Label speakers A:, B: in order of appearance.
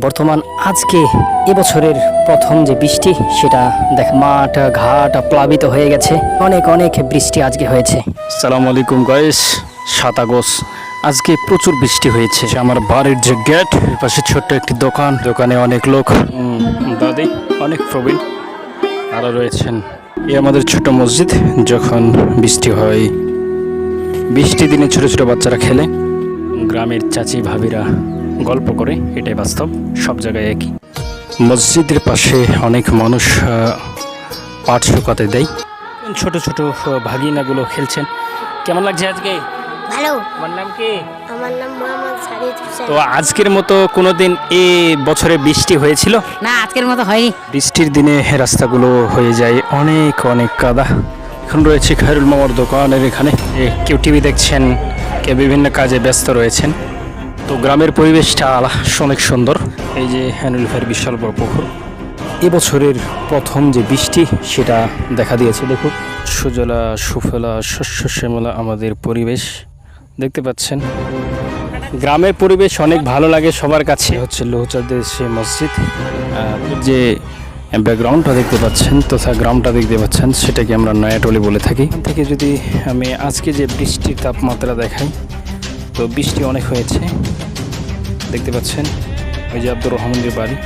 A: বর্তমান আজকে এবছরের প্রথম যে বৃষ্টি, সেটা দেখ, মাঠ, ঘাট প্লাবিত হয়ে গেছে। অনেক অনেক বৃষ্টি আজকে হয়েছে। সালাম আলাইকুম গাইস সাত আগস্ট। আজকে প্রচুর বৃষ্টি হয়েছে। আমার বাড়ির যে গেট পাশে ছোট্ট একটি দোকান। দোকানে অনেক লোক দাদি, অনেক প্রবীণ আরও রয়েছেন। এ আমাদের ছোট মসজিদ, যখন বৃষ্টি হয়। বৃষ্টি দিনে ছোট ছোট বাচ্চারা খেলে। গ্রামের চাচি, ভাবিরা গল্প করে এটাই বাস্তব সব জায়গায় একই। মসজিদের পাশে অনেক মানুষ পাট শুকাতে দেয়। ছোট ছোট ভাগিনাগুলো খেলছেন? কেমন লাগছে আজকে?
B: ভালো।
A: আমার নাম কি?
B: আমার নাম মোহাম্মদ সারিদ হোসেন।
A: তো আজকের মতো কোনোদিন এ বছরে বৃষ্টি হয়েছিল?
C: না আজকের মতো হয়নি।
A: বৃষ্টির দিনে রাস্তাগুলো হয়ে যায় অনেক অনেক কাদা। এখন রয়েছে খায়রুল মামার দোকানের এখানে। এ, কেউ টিভি দেখছেন কেউ বিভিন্ন কাজে ব্যস্ত রয়েছেন। তো গ্রামের পরিবেশটা অনেক সুন্দর। এই যে হ্যানুল ভাইয়ের বিশাল বড় পুকুর। এবছরের প্রথম যে বৃষ্টি, সেটা দেখা দিয়েছে। দেখুন, সুজলা, সুফলা, শস্য শ্যামলা আমাদের পরিবেশ। দেখতে পাচ্ছেন, গ্রামের পরিবেশ অনেক ভালো লাগে সবার কাছে। হচ্ছে লোহচাঁদের সে মসজিদ। যে ব্যাকগ্রাউন্ডটা দেখতে পাচ্ছেন, তথা গ্রামটা দেখতে পাচ্ছেন, সেটাকে আমরা নয়াটলি বলে থাকি। থেকে যদি আমি আজকে যে বৃষ্টির তাপমাত্রা দেখাই, তো বৃষ্টি অনেক হয়েছে। দেখতে পাচ্ছেন ওই যে আব্দুর রহমানের বাড়ি।